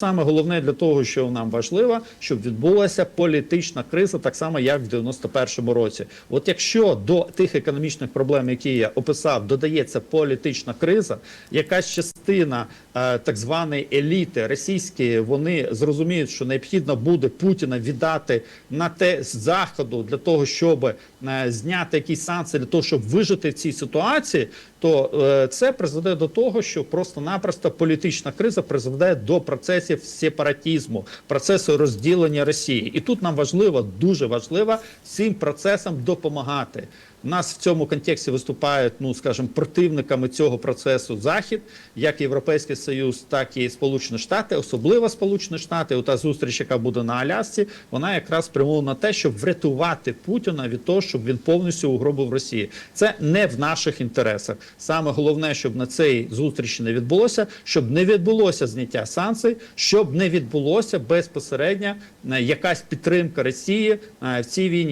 Саме головне для того, що нам важливо, щоб відбулася політична криза, так само як в 91-му році. От якщо до тих економічних проблем, які я описав, додається політична криза, якась частина е, так званої еліти російської, вони зрозуміють, що необхідно буде Путіна віддати на те заходу для того, щоб е, зняти якісь санкції, для того, щоб вижити в цій ситуації, то е, це призведе до того, що просто-напросто політична криза призведе до процесів сепаратізму, процесу розділення Росії. І тут нам важливо, дуже важливо цим процесам допомагати. У нас в цьому контексті виступають, ну скажімо, противниками цього процесу Захід, як Європейський Союз, так і Сполучені Штати, особливо Сполучені Штати. Ота зустріч, яка буде на Алясці, вона якраз спрямована на те, щоб врятувати Путіна від того, щоб він повністю угробив Росії. Це не в наших інтересах. Саме головне, щоб на цій зустрічі не відбулося, щоб не відбулося зняття санкцій, щоб не відбулося безпосередньо е, якась підтримка Росії е, в цій війні.